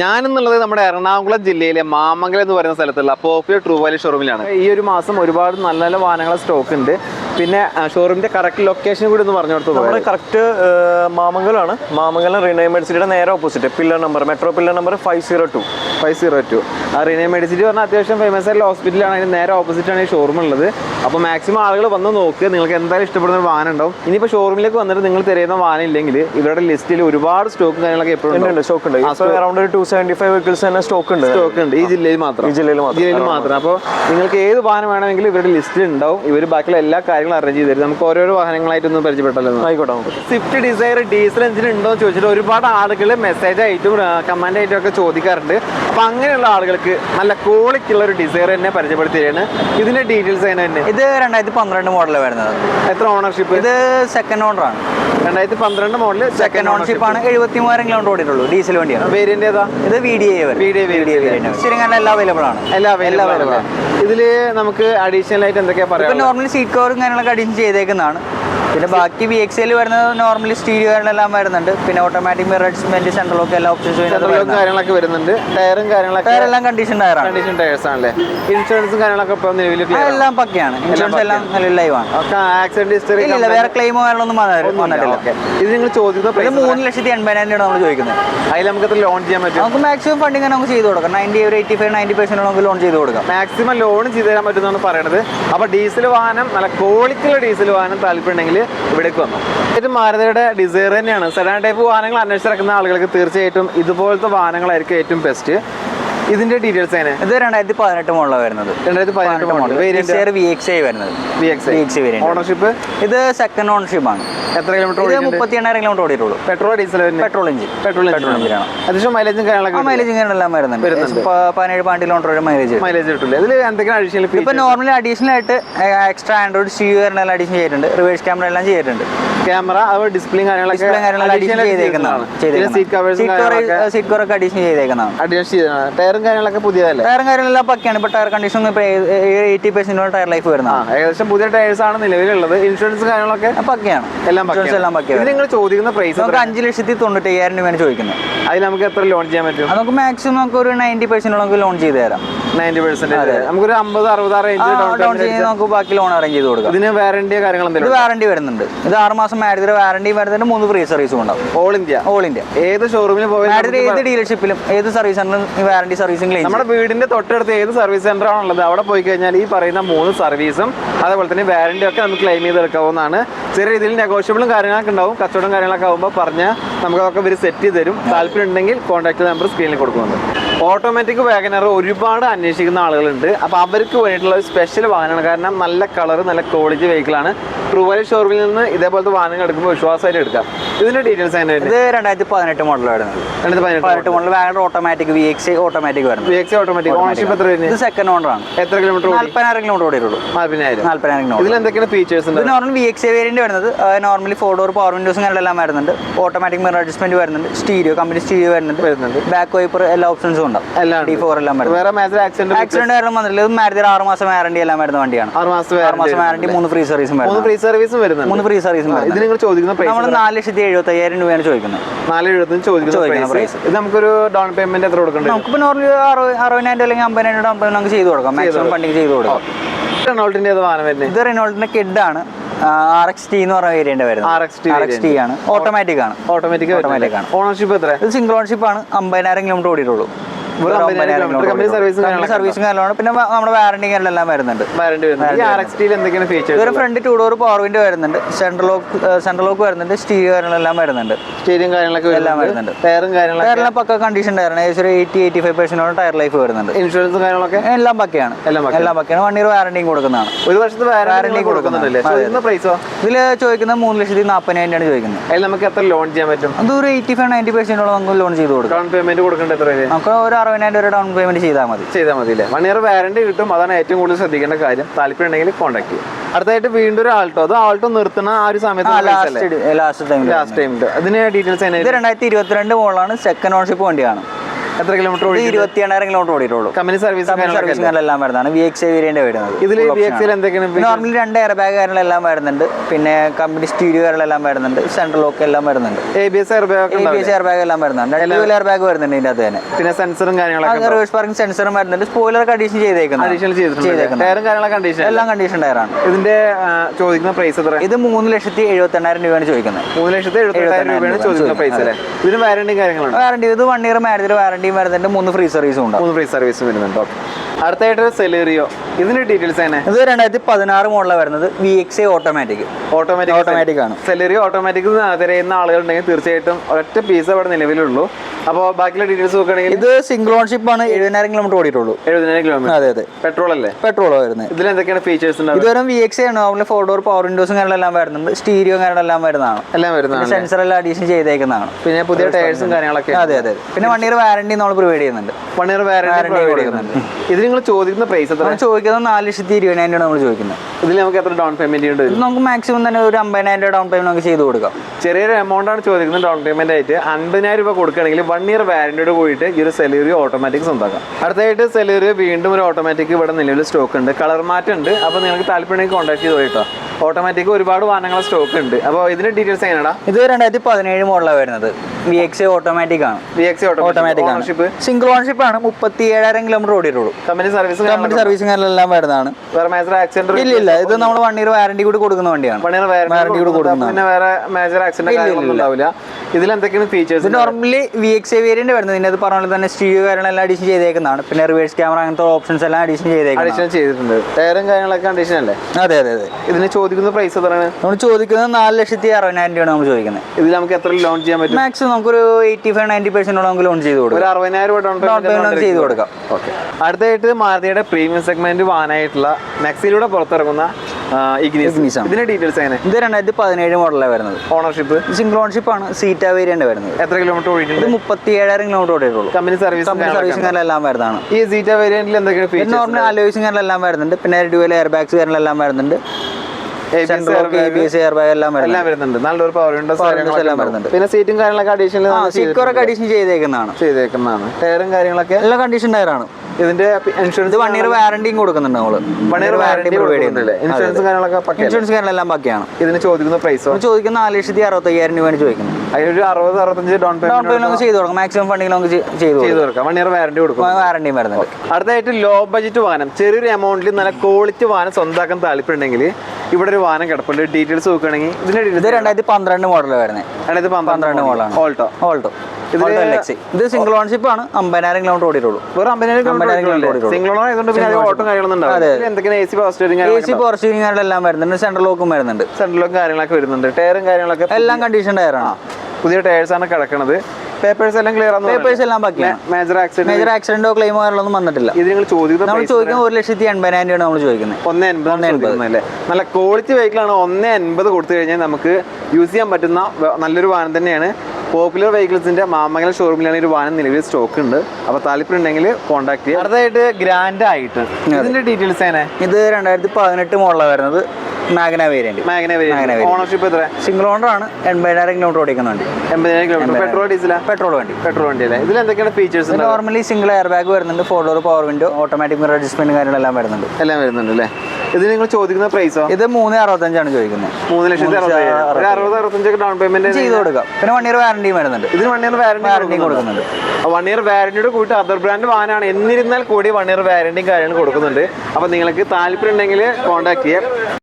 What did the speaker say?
ഞാനെന്നുള്ളത് നമ്മുടെ എറണാകുളം ജില്ലയിലെ മാമംഗലം എന്ന് പറയുന്ന സ്ഥലത്തുള്ള പോപ്പുലർ ട്രൂ വാലി ഷോറൂമിലാണ്. ഈ ഒരു മാസം ഒരുപാട് നല്ല നല്ല വാഹനങ്ങളെ സ്റ്റോക്ക് ഉണ്ട്. പിന്നെ ഷോറൂമിന്റെ കറക്റ്റ് ലൊക്കേഷൻ കൂടി ഒന്ന് പറഞ്ഞു കൊടുത്തു നമ്മുടെ കറക്റ്റ് മാമംഗലാണ് മാമംഗലം റിനൈ മെഡിസിറ്റിയുടെ നേരെ opposite pillar number metro pillar number five zero two five zero two ആ റിനൈ മെഡിസിറ്റി പറഞ്ഞാൽ അത്യാവശ്യം ഫേമസ് ആയിട്ടുള്ള ഹോസ്പിറ്റലാണ് അതിന് നേരെ ഓപ്പോസിറ്റ് ആണ് ഈ ഷോറൂം ഉള്ളത്. അപ്പോൾ മാക്സിമം ആളുകൾ വന്ന് നോക്കുക നിങ്ങൾക്ക് എന്തായാലും ഇഷ്ടപ്പെടുന്ന ഒരു വാഹനം ഉണ്ടാവും. ഇനിയിപ്പോൾ ഷോറൂമിലേക്ക് വന്നിട്ട് നിങ്ങൾ തിരയുന്ന വാഹനം ഇല്ലെങ്കിൽ ഇവരുടെ ലിസ്റ്റിൽ ഒരുപാട് സ്റ്റോക്ക് കാര്യങ്ങളൊക്കെ എപ്പോഴും ഉണ്ട് സ്റ്റോക്ക് ഉണ്ട്. അറൗണ്ട് ഒരു ടു സെവന്റി ഫൈവ് വെഹിക്കിൾസ് തന്നെ സ്റ്റോക്ക് ഉണ്ട്. സ്റ്റോക്ക് ഉണ്ട്. ഈ ജില്ലയിൽ മാത്രം. ഈ ജില്ലയിൽ മാത്രം. ജില്ലയിൽ മാത്രം. അപ്പോൾ നിങ്ങൾക്ക് ഏത് വാഹനം വേണമെങ്കിലും ഇവരുടെ ലിസ്റ്റിൽ ഉണ്ടാവും. ഇവർ ബാക്കിയുള്ള എല്ലാ കാര്യങ്ങളും അറേഞ്ച് ചെയ്ത് തരും. നമുക്ക് ഓരോരോ വാഹനങ്ങളായിട്ടൊന്ന് പരിചയപ്പെട്ടല്ലോ. ആയിക്കോട്ടെ സ്വിഫ്റ്റ് ഡിസൈർ ഡീസൽ എഞ്ചിൻ ഉണ്ടോ എന്ന് ചോദിച്ചിട്ട് ഒരുപാട് ആളുകൾ മെസ്സേജ് ആയിട്ടും കമാൻഡ് ആയിട്ടും ഒക്കെ ചോദിക്കാറുണ്ട്. അപ്പൊ അങ്ങനെയുള്ള ആളുകൾക്ക് നല്ല ക്വാളിറ്റി ഉള്ള ഒരു ഡിസൈർ തന്നെ പരിചയപ്പെടുത്തി തരികയാണ്. ഇതിന്റെ ഡീറ്റെയിൽസ് അതിന് തന്നെ ഇത് രണ്ടായിരത്തി പന്ത്രണ്ട് മോഡലാണ് വരുന്നത്. എത്ര ഓണർഷിപ്പ് ഇത് സെക്കൻഡ് ഓണർ ആണ്. രണ്ടായിരത്തി പന്ത്രണ്ട് മോഡൽ സെക്കൻഡ് ഓണർഷിപ്പ് ആണ്. എഴുപത്തി മൂവായിരം കിലോമീറ്റർ ഓടിയിട്ടുള്ളൂ. ഡീസൽ വണ്ടിയാണ്. വേരിയന്റ് ഏതാ? ഇത് V D A V D ശരിക്കും എല്ലാം അവൈലബിൾ ആണ്. എല്ലാം അവൈലബിൾ ഇതിൽ നമുക്ക് അഡീഷണൽ ആയിട്ട് എന്തൊക്കെയാ ഇപ്പൊ പറയാം നോർമലി സീറ്റ് കവറും കാര്യങ്ങളൊക്കെ അഡീഷൻ ചെയ്തേക്കുന്നതാണ്. പിന്നെ ബാക്കി വി എക്സ് എൽ വരുന്നത് നോർമലി സ്റ്റീരിയോ എല്ലാം വരുന്നുണ്ട്. പിന്നെ automatic mirror adjustment central lock എല്ലാ ഓപ്ഷൻസും കാര്യങ്ങളൊക്കെ വരുന്നുണ്ട്. ടയറും കാര്യങ്ങളൊക്കെ എല്ലാം കണ്ടീഷൻ ടയറാണ് കണ്ടീഷൻ ടയേഴ്സ് ആണല്ലേ ഇൻഷുറൻസും കാര്യങ്ങളൊക്കെ ഇപ്പോൾ നിലവിൽ എല്ലാം പക്കയാണ്. ഇൻഷുറൻസ് എല്ലാം നല്ല ലൈവ് ആണ്. ആക്സിഡന്റ് ഹിസ്റ്ററി ഇല്ല വേറെ ക്ലെയിമോ കാര്യങ്ങളൊന്നും വന്നിട്ടില്ല. ഇത് നിങ്ങൾ ചോദിക്കുന്ന ഇത് പ്രൈസ് മൂന്ന് ലക്ഷത്തി എൺപതിനായിരം രൂപ നമ്മൾ ചോദിക്കുന്നത്. അതിൽ നമുക്ക് എത്ര ലോൺ ചെയ്യാൻ പറ്റും. നമുക്ക് മാക്സിമം ഫണ്ടിങ് നമുക്ക് ചെയ്ത് കൊടുക്കാം. നയന്റി ഒരു എയ്റ്റി ഫൈവ് നയന്റി പെർസെന്റ് നമുക്ക് ലോൺ ചെയ്ത് കൊടുക്കാം. മാക്സിമം ലോൺ ചെയ്തു തരാൻ പറ്റുമെന്നാണ് പറയുന്നത്. അപ്പോൾ ഡീസൽ വാഹനം നല്ല ക്വാളിറ്റിയുള്ള ഡീസൽ വാഹനം താല്പര്യമുണ്ടെങ്കിൽ ഇവിടേക്ക് വന്നു. ഇത് മാരുതിയുടെ ഡിസൈർ തന്നെയാണ്. സെഡാൻ ടൈപ്പ് വാഹനങ്ങൾ അന്വേഷിച്ചിറക്കുന്ന ആളുകൾക്ക് തീർച്ചയായിട്ടും ഇതുപോലത്തെ വാഹനങ്ങളായിരിക്കും ഏറ്റവും ബെസ്റ്റ് ഇതിന്റെ ഡീറ്റെയിൽസ് എങ്ങനെ? ഇത് രണ്ടായിരത്തി പതിനെട്ട് മോഡലാണ് വരുന്നത്. രണ്ടായിരത്തി പതിനെട്ട് മോഡൽ വരുന്നത് ഓണർഷിപ്പ് ഇത് സെക്കൻഡ് ഓണർഷിപ്പ് ആണ്. എത്ര കിലോമീറ്റർ മുപ്പത്തി എണ്ണായിരം kilometre ഓടിയിട്ടുള്ളൂ. Petrol diesel petrol engine petrol petrol എഞ്ചിനാണ് അത്യാവശ്യം മൈലേജും കാര്യങ്ങളൊക്കെ മൈലേജ് ഇങ്ങനെയെല്ലാം വരുന്നുണ്ട്. പതിനേഴ് പതിനെട്ട് കിലോമീറ്റർ മൈലേജ് മൈലേജ് കിട്ടില്ല ഇതിൽ എന്തൊക്കെയാണ് അഡീഷണൽ ഇപ്പൊ നോർമലി അഡീഷണൽ ആയിട്ട് എക്സ്ട്രാ ആൻഡ്രോയിഡ് സ്റ്റീവ് കാര്യങ്ങളെല്ലാം അഡീഷൻ ചെയ്തിട്ടുണ്ട്. റിവേഴ്സ് ക്യാമറ എല്ലാം ചെയ്തിട്ടുണ്ട്. ക്യാമറ അതുപോലെ ഡിസ്പ്ലേയും കാര്യങ്ങളൊക്കെ സീറ്റ് കവേഴ്സും കാര്യങ്ങളൊക്കെ സീറ്റ് കവറൊക്കെ അഡീഷൻ ചെയ്തേക്കുന്നതാണ്. ചെയ്തതാണ് ടയറും കാര്യങ്ങളൊക്കെ പുതിയതല്ലേ? ടയറും കാര്യങ്ങളെല്ലാം പക്കയാണ്. ഇപ്പൊ tyre condition eighty percent tyre life ആ ഏകദേശം പുതിയ ടയർസ് ആണ് നിലവിലുള്ളത്. ഇൻഷുറൻസ് കാര്യങ്ങളൊക്കെ പക്കയാണ്. എല്ലാം Insurance എല്ലാം പക്കയാണ്. നിങ്ങൾ ചോദിക്കുന്ന പ്രൈസ് നമുക്ക് അഞ്ച് ലക്ഷത്തി തൊണ്ണൂറ്റി അയ്യായിരം രൂപയാണ് ചോദിക്കുന്നത്. അതിൽ നമുക്ക് എത്ര ലോൺ ചെയ്യാൻ പറ്റും? നമുക്ക് മാക്സിമം നമുക്ക് ഒരു നയന്റി പെർസെന്റ് നമുക്ക് ലോൺ ചെയ്ത് തരാം. നയന്റി പെർസെന്റ് നമുക്കൊരു അമ്പത് അറുപത് റേഞ്ച് ഡൗൺ ചെയ്ത് നമുക്ക് ബാക്കി ലോൺ അറേഞ്ച് ചെയ്ത് കൊടുക്കാം. ഇതിന് വാറന്റിയോ കാര്യങ്ങൾ എന്തെങ്കിലും വാറണ്ടി വരുന്നുണ്ട്. ഇത് ആറ് മാസം മാരുതിയുടെ വാറണ്ടി വരുന്നതിന് മൂന്ന് ഫ്രീ സർവീസും ഉണ്ടാവും. ഓൾ ഇന്ത്യ ഓൾ ഇന്ത്യ ഏത് ഷോറൂമിൽ പോയി പോയാലും ഏത് ഡീലർഷിപ്പിലും ഏത് സർവീസ് സെന്ററിലും വാറണ്ടി സർവീസും ക്ലെയിം നമ്മുടെ വീടിന്റെ തൊട്ടടുത്ത് ഏത് സർവീസ് സെന്റർ ആണുള്ളത് അവിടെ പോയി കഴിഞ്ഞാൽ ഈ പറയുന്ന മൂന്ന് സർവീസും അതേപോലെ തന്നെ വാറണ്ടി ഒക്കെ നമുക്ക് ക്ലെയിം ചെയ്തെടുക്കാവുന്നതാണ്. ചെറിയ രീതിയിൽ നെഗോഷ്യബിളും കാര്യങ്ങളൊക്കെ ഉണ്ടാവും. കച്ചവടം കാര്യങ്ങളൊക്കെ ആവുമ്പോൾ പറഞ്ഞാൽ നമുക്ക് അതൊക്കെ ഇവർ സെറ്റ് ചെയ്ത് തരും താല്പര്യം ഉണ്ടെങ്കിൽ കോൺടാക്ട് നമ്പർ സ്ക്രീനിൽ കൊടുക്കുന്നുണ്ട്. ഓട്ടോമാറ്റിക് വാഗനർ ഒരുപാട് അന്വേഷിക്കുന്ന ആളുകളുണ്ട്. അപ്പോൾ അവർക്ക് വേണ്ടിയിട്ടുള്ള ഒരു സ്പെഷ്യൽ വാഹനമാണ്. കാരണം നല്ല കളർ നല്ല ക്വാളിറ്റി വെഹിക്കിളാണ് ട്രൂവലി ഷോറൂമിൽ നിന്ന് ഇതേപോലത്തെ വാഹനങ്ങൾ എടുക്കുമ്പോൾ വിശ്വാസമായിട്ട് എടുക്കാം. ഇതിന്റെ ഡീറ്റെയിൽസ് ഇത് രണ്ടായിരത്തി പതിനെട്ട് മോഡൽ വരുന്നത് രണ്ടായിരത്തി പതിനെട്ട് model wagon automatic V X automatic വരുന്നത്. വി എക്സ് ഓട്ടോമാറ്റിക് ഓണർഷിപ്പ് എത്ര ഇത് സെക്കൻഡ് ഓണർ ആണ്. എത്ര കിലോമീറ്റർ നാല്പതിനായിരം കിലോമീറ്റർ ഓടിയിട്ടുള്ളൂ നാൽപ്പതിനായിരം നാല്പതിനായിരം. കിലോമീറ്റർ ഇതിൽ എന്തൊക്കെയാണ് ഫീച്ചേഴ്സ് ഉണ്ട് ഇത് നോർമൽ വി എക്സ് വേരിയന്റ് വരുന്നത്. നോർമലി ഫോർ ഡോർ പവർ വിൻഡോസും കാര്യങ്ങളെല്ലാം വരുന്നുണ്ട്. ഓട്ടോമാറ്റിക് മിറർ അഡ്ജസ്റ്റ്മെന്റ് വരുന്നുണ്ട്. സ്റ്റീരിയോ കമ്പനി സ്റ്റീരിയോ വരുന്നുണ്ട്. വരുന്നുണ്ട്. ബാക്ക് വൈപ്പർ എല്ലാ ഓപ്ഷൻസും ഉണ്ട്. എല്ലാം ഡി ഫോർ എല്ലാം വേറെ മാത്രം ആക്സിഡന്റ് ആക്സിഡന്റ് കാരണം വന്നിട്ടില്ല. മാരുതി ആറ് മാസം വാറണ്ടി എല്ലാം വരുന്ന വണ്ടിയാണ്. ആറ് മാസം ആറ് മാസം വാറണ്ടി മൂന്ന് ഫ്രീ സർവീസും വരുന്നത് ഫ്രീ സർവീസും വരുന്നത് മൂന്ന് ഫ്രീ സർവീസും ഇത് നിങ്ങൾ ചോദിക്കുന്ന പ്രൈസ് നമ്മൾ നാല് ലക്ഷത്തി എഴുപത്തി അയ്യായിരം രൂപയാണ് ചോദിക്കുന്നത്. നാല് എഴുപത്തിന് ചോദിക്കുന്ന പ്രൈസ് ഇത് നമുക്കൊരു ഡൗൺ പേയ്മെന്റ് എത്ര കൊടുക്കണ്ടേ നമുക്ക് നോർമലി അറുപത് അറുപതിനായിരം അല്ലെങ്കിൽ അമ്പതിനായിരം രൂപ അമ്പത് നമുക്ക് ചെയ്ത് കൊടുക്കാം. മാക്സിമം ഫണ്ടിങ് ചെയ്ത് കൊടുക്കാം. റെനോൾട്ടിന്റെ വാഹനം വരുന്നത് ഇത് റിനോൾട്ടിന്റെ കിഡ് ആണ്. ആർ എക്സ് ടി എന്ന് പറഞ്ഞ വേരിയന്റ് വരുന്നത്. ആർ എക്സ് ടി ആണ്. ഓട്ടോമാറ്റിക് ആണ്. ഓട്ടോമാറ്റിക് ഓട്ടോമാറ്റിക് ആണ്. ഓണർഷിപ്പ് എത്ര ഇത് സിംഗിൾ ഓണർഷിപ്പ് ആണ്. അമ്പതിനായിരം കിലോമീറ്റർ ഓടിയിട്ടുള്ളൂ. വെറും 50,000 kilometer. Company service ഉം കാര്യങ്ങളൊക്കെ സർവീസും കാര്യങ്ങളാണ്. പിന്നെ നമ്മുടെ വാറണ്ടി കാര്യങ്ങളെല്ലാം വരുന്നുണ്ട്. ഇതൊരു front two door power window വരുന്നുണ്ട്. സെൻട്രൽ ലോക്ക് സെൻട്രൽ ലോക്ക് വരുന്നുണ്ട്. സ്റ്റീരിയോ കാര്യങ്ങളെല്ലാം വരുന്നുണ്ട്. സ്റ്റീരിയും കാര്യങ്ങളൊക്കെ എല്ലാം വരുന്നുണ്ട്. ടയറും കാര്യങ്ങളൊക്കെ? ടയറെല്ലാം പക്ക കണ്ടീഷൻ ടയറാണ് ഏകദേശം ഒരു എയ്റ്റി എയ്റ്റി ഫൈവ് പെർസെന്റോളം ടയർ ലൈഫ് വരുന്നുണ്ട്. ഇൻഷുറൻസും കാര്യങ്ങളൊക്കെ? എല്ലാം പക്കയാണ്. എല്ലാം പക്കയാണ്. എല്ലാം വൺ ഇയർ വാറണ്ടിയും കൊടുക്കുന്നതാണ്. ഒരു വർഷത്തെ വാറണ്ടി കൊടുക്കുന്നുണ്ട്. പ്രൈസോ ഇതിൽ ചോദിക്കുന്നത് മൂന്ന് ലക്ഷത്തി നാൽപ്പതിനായിരം ആണ് ചോദിക്കുന്നത്. അതിൽ നമുക്ക് എത്ര ലോൺ ചെയ്യാൻ പറ്റും? അത് ഒരു എയ്റ്റി ഫൈവ് നയന്റി പെർസെന്റോളം നമുക്ക് ലോൺ ചെയ്ത് കൊടുക്കാം. ഡൗൺ പേയ്മെന്റ് കൊടുക്കേണ്ട എത്ര നമുക്ക് ഒരു അറുപതിനായിരം രൂപ ഡൗൺ പേയ്മെന്റ് ചെയ്താൽ മതി. ചെയ്താൽ മതി അല്ലേ വൺ ഇയർ വാറണ്ടി കിട്ടും. അതാണ് ഏറ്റവും കൂടുതൽ ശ്രദ്ധിക്കേണ്ട കാര്യം. താല്പര്യം ഉണ്ടെങ്കിൽ കോൺടാക്ട് ചെയ്യും. അടുത്തായിട്ട് വീണ്ടും ഒരു ആൾട്ടോ അത് ആൾട്ടോ നിർത്തുന്ന ആ ഒരു സമയത്ത് ലാസ്റ്റ് ടൈം ലാസ്റ്റ് ടൈം അതിന് ഡീറ്റെയിൽസ് ഇത് രണ്ടായിരത്തി ഇരുപത്തിരണ്ട് മോഡലാണ് സെക്കൻഡ് ഓൺഷിപ്പ് വണ്ടിയാണ് എത്ര കിലോമീറ്റർ ഓടി ഇരുപത്തി എണ്ണായിരം കിലോമീറ്റർ ഓടിയിട്ടുള്ളൂ. കമ്പനി സർവീസ് സർവീസുകളെല്ലാം വരുന്നതാണ്. വി എക്സ് വേരിയന്റ് വരുന്നത്. ഇതിൽ വി എക്സിൽ എന്തൊക്കെയാണ് നോർമലി രണ്ട് എയർ ബാഗ് കാര്യങ്ങളെല്ലാം വരുന്നുണ്ട്. പിന്നെ കമ്പനി സ്റ്റീരിയോ കാര്യങ്ങളെല്ലാം വരുന്നുണ്ട്. സെൻട്രൽ ലോക്ക് എല്ലാം വരുന്നുണ്ട്. A B S airbag A B S air bag എല്ലാം വരുന്നുണ്ട് രണ്ട് എയർ ബാഗ് വരുന്നുണ്ട് ഇതിന്റെ അകത്ത് തന്നെ. പിന്നെ സെൻസറും കാര്യങ്ങളൊക്കെ റിവേഴ്സ് പാർക്കിംഗ് സെൻസറും വരുന്നുണ്ട്. സ്പോയിലർ കണ്ടീഷൻ ചെയ്തേക്കുന്നത് അഡീഷണൽ ചെയ്തിട്ടുണ്ട് ചെയ്തേക്കുന്നത്. ടയറും കാര്യങ്ങളൊക്കെ കണ്ടീഷൻ എല്ലാം കണ്ടീഷൻ ടയറാണ് ഇതിന്റെ ചോദിക്കുന്ന പ്രൈസ് എത്ര? ഇത് മൂന്ന് ലക്ഷത്തി എഴുപത്തി എണ്ണായിരം രൂപയാണ് ചോദിക്കുന്നത്. മൂന്ന് ലക്ഷത്തി എഴുപത്തി രൂപയാണ് ചോദിക്കുന്ന പ്രൈസ് അല്ലേ? ഇതിന് വാറണ്ടിയും കാര്യങ്ങളാണ് വാറണ്ടി ഇത് വൺ ഇയർ മാരേജിൽ വാറണ്ടിയും വരുന്നുണ്ട്. മൂന്ന് ഫ്രീ സർവീസും ഉണ്ട്. മൂന്ന് ഫ്രീ സർവീസും വരുന്നുണ്ട്. ഓക്കെ അടുത്തായിട്ട് സെലേറിയോ ഇതിന്റെ ഡീറ്റെയിൽസ് തന്നെ ഇത് രണ്ടായിരത്തി പതിനാറ് മോഡലാണ് വരുന്നത്. V X I automatic automatic automatic ആണ്. സെലറി ഓട്ടോമാറ്റിക് തിരയുന്ന ആളുകളുണ്ടെങ്കിൽ തീർച്ചയായിട്ടും ഒരൊറ്റ പീസ് അവിടെ നിലവിലുള്ളൂ. അപ്പോൾ ബാക്കിയുള്ള ഡീറ്റെയിൽസ് നോക്കുകയാണെങ്കിൽ ഇത് സിംഗിൾ ഓൺഷിപ്പ് ആണ്. എഴുപതിനായിരം കിലോമീറ്റർ ഓടിയിട്ടുള്ളൂ. എഴുപതിനായിരം കിലോമീറ്റർ അതെ അതെ. പെട്രോൾ അല്ലേ? പെട്രോൾ വരുന്നത്. ഇതിൽ എന്തൊക്കെയാണ് ഫീച്ചേഴ്സ് ഇതുവരെ വി എക്സ് ആണ്. നോർമലി ഫോർ ഡോർ പവർ വിൻഡോസും കാര്യങ്ങളെല്ലാം വരുന്നുണ്ട്. സ്റ്റീരിയോ കാര്യങ്ങളെല്ലാം വരുന്നതാണ്. എല്ലാം വരുന്നതാണ് സെൻസർ എല്ലാം അഡീഷൻ ചെയ്തേക്കുന്നതാണ്. പിന്നെ പുതിയ ടയേഴ്സും കാര്യങ്ങളൊക്കെ. അതെ അതെ പിന്നെ വൺ ഇയർ വാറണ്ടി നമ്മൾ പ്രൊവൈഡ് ചെയ്യുന്നുണ്ട്. വൺ ഇയർ വാറണ്ടി പ്രൊവൈഡ് ചെയ്യുന്നുണ്ട്. ചെയ്യുന്നുണ്ട് നിങ്ങൾ ചോദിക്കുന്ന പ്രൈസ് എത്ര ചോദിക്കുന്നത് നാല് ലക്ഷത്തി ഇരുപതിനായിരം രൂപ നമ്മൾ ചോദിക്കുന്നത്. ഇതിൽ നമുക്ക് എത്ര ഡൗൺ പേയ്മെന്റ് ഉണ്ട്? നമുക്ക് മാക്സിമം തന്നെ ഒരു അമ്പതിനായിരം രൂപ ഡൗൺ പേയ്മെന്റ് നമുക്ക് ചെയ്ത് കൊടുക്കാം. ചെറിയൊരു എമൗണ്ട് ആണ് ചോദിക്കുന്നത് ഡൗൺ പേയ്മെന്റ് ആയിട്ട്. അൻപതിനായിരം രൂപ കൊടുക്കുകയാണെങ്കിൽ വൺ ഇയർ വാരണ്ടിയോട് കൂടിയിട്ട് ഈ ഒരു സെലറി ഓട്ടോമാറ്റിക് സ്വന്തമാക്കാം അടുത്തായിട്ട് സെലറി വീണ്ടും ഒരു ഓട്ടോമാറ്റിക് ഇവിടെ നിലവിൽ സ്റ്റോക്ക് ഉണ്ട്. കളർ മാറ്റം ഉണ്ട്. അപ്പോൾ നിങ്ങൾക്ക് താല്പര്യമുണ്ടെങ്കിൽ കോൺടാക്ട് ചെയ്ത് കേട്ടോ. ഓട്ടോമാറ്റിക് ഒരുപാട് വാഹനങ്ങൾ സ്റ്റോക്ക് ഉണ്ട്. അപ്പോൾ ഇതിന്റെ ഡീറ്റെയിൽസ് എങ്ങനെയാണ് ഇത് രണ്ടായിരത്തി പതിനേഴ് മോഡലാണ് വരുന്നത്. വി എക്സ് ഓട്ടോമാറ്റിക് ആണ്. V X automatic ownership single ownership ആണ്. മുപ്പത്തി ഏഴായിരം കിലോമീറ്റർ ഓടിയിട്ടുള്ളൂ കമ്പനി സർവീസ് കമ്പനി സർവീസും എല്ലാം വരുന്നതാണ്. വേറെ മേജർ ആക്സിഡന്റ് ഇല്ല ഇല്ല. ഇത് നമ്മൾ വൺ ഇയർ വാറണ്ടി കൂടി കൊടുക്കുന്ന വണ്ടിയാണ്. വൺ ഇയർ വാറണ്ടി കൂടി കൊടുക്കുന്ന പിന്നെ വേറെ മേജർ ആക്സിഡന്റ് ഉണ്ടാവില്ല. ഇതിൽ എന്തൊക്കെയാണ് features normally V X A variant വരുന്നത്. ഇതിനകത്ത് പറഞ്ഞ പോലെ തന്നെ സ്റ്റീവ് കാര്യങ്ങളെല്ലാം അഡീഷൻ ചെയ്തേക്കുന്നതാണ്. പിന്നെ റിവേഴ്സ് ക്യാമറ അങ്ങനത്തെ ഓപ്ഷൻസ് എല്ലാം അഡീഷൻ ചെയ്തേക്കുന്നത് അഡീഷൻ ചെയ്തിട്ടുണ്ട്. ടയറും കാര്യങ്ങളൊക്കെ അഡീഷൻ അല്ലേ? അതെ അതെ അതെ. ഇതിന് ചോദിക്കുന്ന പ്രൈസ് എത്രയാണ്? നമ്മൾ ചോദിക്കുന്നത് നാല് ലക്ഷത്തി അറുപതിനായിരം രൂപയാണ് നമ്മൾ ചോദിക്കുന്നത്. ഇതിൽ നമുക്ക് എത്ര ലോൺ ചെയ്യാൻ പറ്റും? മാക്സിമം നമുക്കൊരു എയ്റ്റി ഫൈവ് നയന്റി പെർസെന്റ് നമുക്ക് ലോൺ ചെയ്ത് ഒരു കൊടുക്കാം അറുപതിനായിരം രൂപ ഡൗൺ payment ചെയ്ത് കൊടുക്കാം. ഓക്കെ അടുത്തായിട്ട് മാരുതിയുടെ പ്രീമിയം സെഗ്മെന്റ് വാനായിട്ടുള്ള നെക്സിലൂടെ പുറത്തിറങ്ങുന്ന. ഇതിന്റെ ഡീറ്റെയിൽസ് എങ്ങനെ? ഇത് രണ്ടായിരത്തി പതിനേഴ് മോഡലാണ് വരുന്നത്. ഓണർഷിപ്പ് സിംഗിൾ ഓണർഷിപ്പ് ആണ്. സീറ്റ വേരിയന്റ് വരുന്നത്. എത്ര കിലോമീറ്റർ ഓടിയിട്ടുണ്ട്? മുപ്പത്തി ഏഴായിരം കിലോമീറ്റർ ഓടിയിട്ടുള്ളൂ. കമ്പനി സർവീസ് കമ്പനി സർവീസും കാര്യങ്ങളെല്ലാം വരുന്നതാണ്. ഈ സീറ്റ വേരിയന്റിൽ എന്തൊക്കെയാണ് നോർമൽ അലോയ്സും കാര്യങ്ങളെല്ലാം വരുന്നുണ്ട്. പിന്നെ ഡ്യുവൽ എയർ ബാഗ്സ് കാര്യങ്ങളെല്ലാം വരുന്നുണ്ട്. എല്ലാം എല്ലാം എല്ലാം. പിന്നെ സീറ്റും കാര്യങ്ങളൊക്കെ അഡീഷണൽ സിക്കോറൊക്കെ അഡീഷൻ ചെയ്തേക്കുന്നതാണ്. ചെയ്തേക്കുന്നതാണ്. ടയറും കാര്യങ്ങളൊക്കെ? എല്ലാ കണ്ടീഷൻ ടയറാണ് ഇതിന്റെ ഇൻഷുറൻസ് വൺ ഇയർ വാറണ്ടിയും കൊടുക്കുന്നുണ്ട് നമ്മൾ. One year warranty provide insurance കാര്യങ്ങളൊക്കെ പക്കയല്ലേ? ഇൻഷുറൻസ് കാര്യങ്ങളെല്ലാം ബാക്കിയാണ് ഇതിന് ചോദിക്കുന്ന പ്രൈസ് ചോദിക്കുന്ന നാല് ലക്ഷത്തി അറുപത്തി അയ്യായിരം രൂപയാണ് ചോദിക്കുന്നത്. അതിനൊരു അറുപത് അറുപത്തഞ്ച് ഡൗൺ ഡൗൺ പേയ്മെന്റ് ചെയ്തു കൊടുക്കാം മാക്സിമം ഫണ്ടിങ് നമുക്ക് ചെയ്തു ചെയ്ത് കൊടുക്കാം. വൺ ഇയർ വാറണ്ടി കൊടുക്കും. വാറണ്ടിയും വരുന്നുണ്ട്. അടുത്തായിട്ട് ലോ ബഡ്ജറ്റ് വാഹനം. ചെറിയൊരു എമൗണ്ടിൽ നല്ല ക്വാളിറ്റി വാഹനം സ്വന്തമാക്കാൻ താല്പര്യമുണ്ടെങ്കിൽ ഇവിടെ ഒരു വാഹനം കിടപ്പുണ്ട്. ഡീറ്റെയിൽസ് നോക്കുകയാണെങ്കിൽ ഇതിന്റെ ഇത് രണ്ടായിരത്തി പന്ത്രണ്ട് മോഡൽ വരുന്നത് രണ്ടായിരത്തി പന്ത്രണ്ട് മോഡലാണ്. ഓൾട്ടോ ഓൾട്ടോ ഇത് സിംഗിൾ ഓൺഷിപ്പ് ആണ്. അമ്പതിനായിരം കിലോമീറ്റർ ഓടിയിട്ടുള്ളൂ. വെറും അമ്പതിനായിരം അമ്പതിനായിരം കിലോമീറ്റർ kilometer സിംഗിൾ ഓണർ പിന്നെ Single ഓട്ടോ കാര്യങ്ങളൊന്നും ഉണ്ടാവും അതെ. ഇതിൽ എന്തൊക്കെയാണ് A C power steering A C power വരുന്നുണ്ട്. സെൻട്രൽ ലോക്കും കാര്യങ്ങളൊക്കെ വരുന്നുണ്ട്. ടയറും കാര്യങ്ങളൊക്കെ എല്ലാം കണ്ടീഷൻ ടയറാണ് പുതിയ ടയേഴ്സ് ആണ് കിടക്കുന്നത് പേപ്പേഴ്സ് എല്ലാം ക്ലിയർ ആണ് പേപ്പേഴ്സ് എല്ലാം മേജർ ആക്സിഡന്റ് മേജർ ആക്സിഡന്റോ ക്ലെയിമോ കാര്യങ്ങളൊന്നും വന്നിട്ടില്ല. ഇത് നിങ്ങൾ ചോദിക്കുന്ന നമ്മൾ ചോദിക്കുന്നത് ഒരു ലക്ഷത്തി എൺപതിനായിരം രൂപയാണ് നമ്മൾ ചോദിക്കുന്നത്. ഒന്ന് എൺപത് അല്ലേ നല്ല ക്വാളിറ്റി വെഹിക്കിൾ ആണ്. ഒന്ന് എൺപത് കൊടുത്തു കഴിഞ്ഞാൽ നമുക്ക് യൂസ് ചെയ്യാൻ പറ്റുന്ന നല്ലൊരു വാഹനം തന്നെയാണ്. പോപ്പുലർ വെഹിക്കിൾസിന്റെ മാമംഗലം ഷോറൂമിലാണ് ഒരു വാഹനം നിലവിൽ സ്റ്റോക്ക് ഉണ്ട്. അപ്പോൾ താല്പര്യം ഉണ്ടെങ്കിൽ കോൺടാക്ട് ചെയ്യുക അടുത്തായിട്ട് ഗ്രാൻഡ് ആയിട്ട് ഇതിന്റെ ഡീറ്റെയിൽസ് ആണ് ഇത് രണ്ടായിരത്തി പതിനെട്ട് മോഡലാണ് വരുന്നത് magna variant magna variant ownership എത്ര? സിംഗിൾ ഓണർ ആണ്. എൺപതിനായിരം കിലോമീറ്റർ ഓടിക്കുന്ന വണ്ടി. എൺപതിനായിരം കിലോമീറ്റർ പെട്രോൾ ഡീസലാ പെട്രോൾ വണ്ടി. പെട്രോൾ വണ്ടി അല്ലേ? ഇതിൽ എന്തൊക്കെയാണ് features normally single air bag വരുന്നുണ്ട് four door power window automatic mirror adjustment കാര്യങ്ങളെല്ലാം വരുന്നുണ്ട്. എല്ലാം വരുന്നുണ്ട് അല്ലേ? ഇത് നിങ്ങൾ ചോദിക്കുന്ന പ്രൈസോ ഇത് മൂന്ന് അറുപത്തഞ്ചാണ് ചോദിക്കുന്നത്. മൂന്ന് ലക്ഷത്തി അറുപത്തി അറുപത് അറുപത്തഞ്ചൊക്കെ ഡൗൺ പേയ്മെന്റ് ചെയ്ത് കൊടുക്കാം. പിന്നെ വൺ ഇയർ വാറണ്ടിയും വരുന്നുണ്ട്. ഇതിന് വൺ ഇയർ വാറണ്ടിയും വാറന്റി കൊടുക്കുന്നുണ്ട്. വൺ ഇയർ വാറണ്ടിയോട് കൂട്ടി അതർ ബ്രാൻഡ് വാഹനമാണ് എന്നിരുന്നാൽ കൂടി വൺ ഇയർ വാറണ്ടിയും കാര്യങ്ങളും കൊടുക്കുന്നുണ്ട്. അപ്പൊ നിങ്ങൾക്ക് താല്പര്യം ഉണ്ടെങ്കിൽ കോൺടാക്ട് ചെയ്യാം.